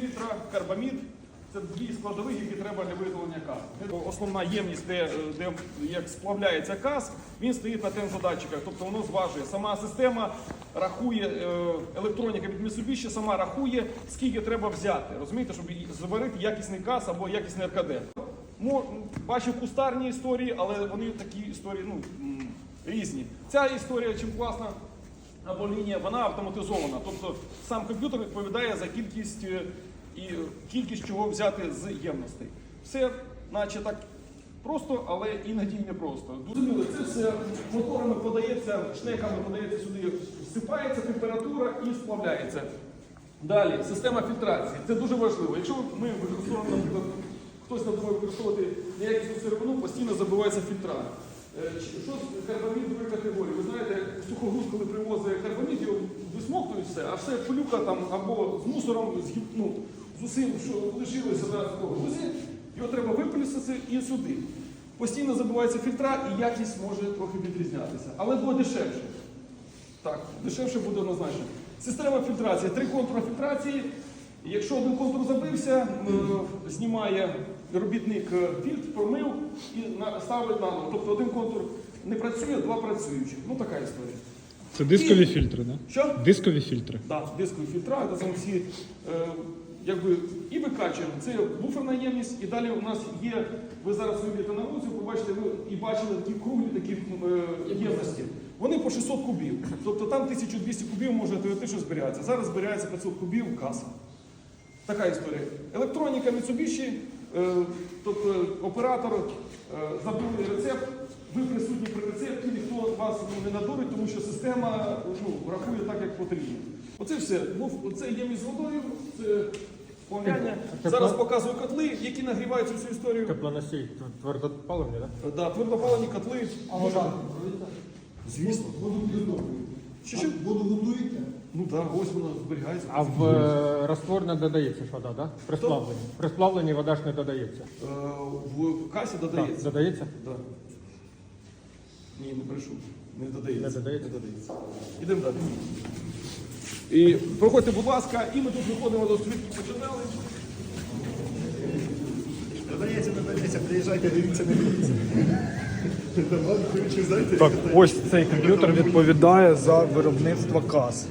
селітра, карбамід. Це дві складові, які треба для виготовлення каз. Основна ємність, де, де як сплавляється каз, він стоїть на тензодатчиках, тобто воно зважує. Сама система рахує, е, електроніка від Mitsubishi сама рахує, скільки треба взяти, розумієте, щоб і заварити якісний каз або якісний РКД. Бачив кустарні історії, але вони такі історії ну, різні. Ця історія чим класна, або лінія, вона автоматизована. Тобто сам комп'ютер відповідає за кількість е, і кількість чого взяти з ємностей. Все, наче так просто, але іноді не просто. Зрозуміло, це все моторами подається, шнеками подається сюди, всипається температура і сплавляється. Далі, система фільтрації. Це дуже важливо. Якщо ми використовуємо, наприклад, хтось надумає використовувати неякісну сировину, постійно забивається фільтра. Е, Що з карбамід другої категорії? Ви знаєте, сухогруз, коли привозить карбамід, його висмоктують все, а все пилюка там або з мусором, ну, з усім, що лишилося на грузі, його треба випилісити і сюди. Постійно забиваються фільтра і якість може трохи відрізнятися, але буде дешевше. Так, дешевше буде однозначно. Система фільтрації, три контури фільтрації. Якщо один контур забився, е, знімає робітник е, фільтр, промив і на- ставить наново. Тобто один контур не працює, два працюючі. Ну така історія. Це дискові І- фільтри, да? Що? Дискові фільтри. Так, дискові фільтра, це всі е, якби і викачуємо. Це буферна ємність, і далі у нас є. Ви зараз вийдете на вулицю, побачите, ви і бачили такі круглі такі е, ємності. Вони по 600 кубів. Тобто там 1200 кубів може теоретично зберігатися. Зараз зберігається 500 кубів каса. Така історія. Електроніка Mitsubishi, е, тобто оператор е, забив рецепт, ви присутні при рецепті, ніхто вас не надурить, тому що система ну, рахує так, як потрібно. Оце все. Був- Це ємність з водою, це сплавляння. Зараз показую котли, які нагріваються всю історію. Теплоносій твердопаливні, так? Да, твердопалені котли. А вода? Звісно. Воду готуєте? Що, що? Воду готуєте? Ну так, ось вона зберігається. А в е, раствор не додається ж вода, так? При сплавленні. При сплавленні вода ж не додається. Е, в касі Так, додається. додається? Да. Ні, не прийшов. Не додається. Не додається? Не додається. Ідемо далі. І проходьте, будь ласка, і ми тут виходимо до світу починали. Додається, додається, приїжджайте, дивіться, не дивіться. Так, ось цей комп'ютер відповідає за виробництво каз.